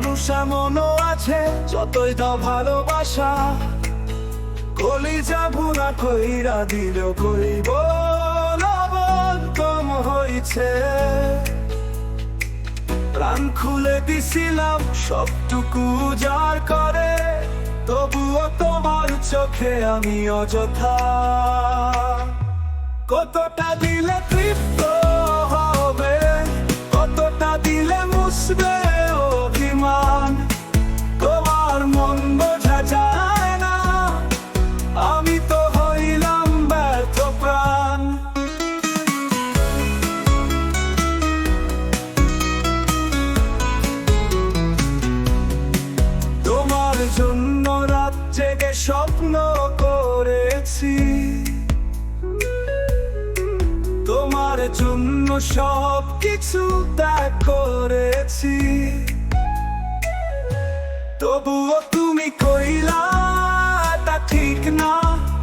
মানুষ আছে, যতই ভালোবাসা। কলিজা ভুনা কইরা দিল কম হইছে। প্রাণ খুলে দিছিলাম সবটুকু যার করে, তবুও তোমার চোখে আমি অযথা। কতটা দিলে সব কিছু ত্যাগ করেছি। তবুও তুমি কইলা, তা ঠিক না।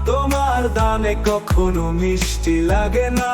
তোমার দানে কখনো মিষ্টি লাগে না।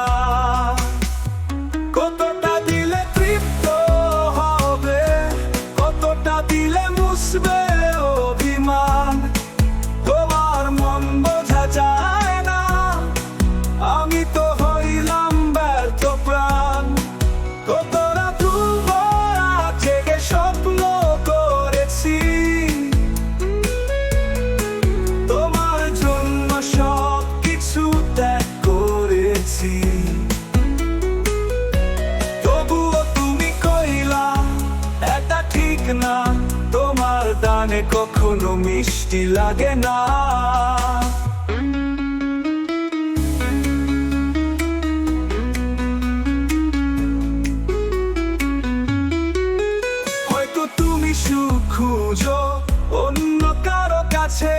তবুও তুমি কইলা, এটা ঠিক না, তোমার দানে কখনো মিষ্টি লাগে না। হয়তো তুমি সুখ খুঁজো অন্য কারও কাছে।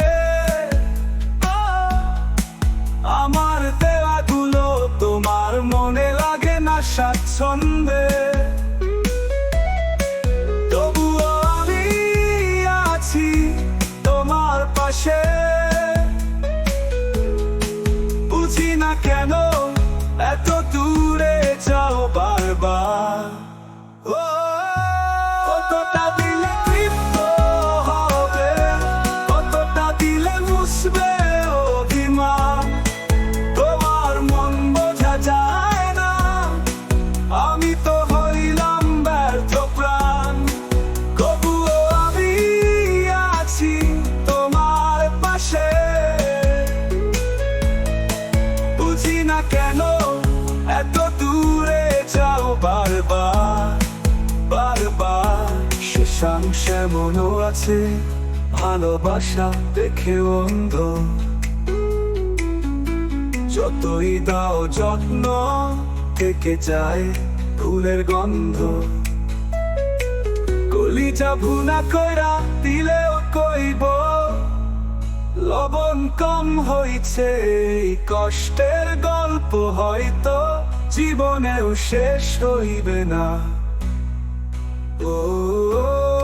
এত দূরে যাও বারবার বারবার। শেষাংশে মনো আছে ভালোবাসা দেখে অন্ধ। যতই দাও যত্ন, থেকে যায় ফুলের গন্ধ। কলিজা ভুনা কইরা দিলেও কইব, লবণ কম হইছে কষ্টের গল্প হয়তো জীবনেও শেষ হইবে না। ও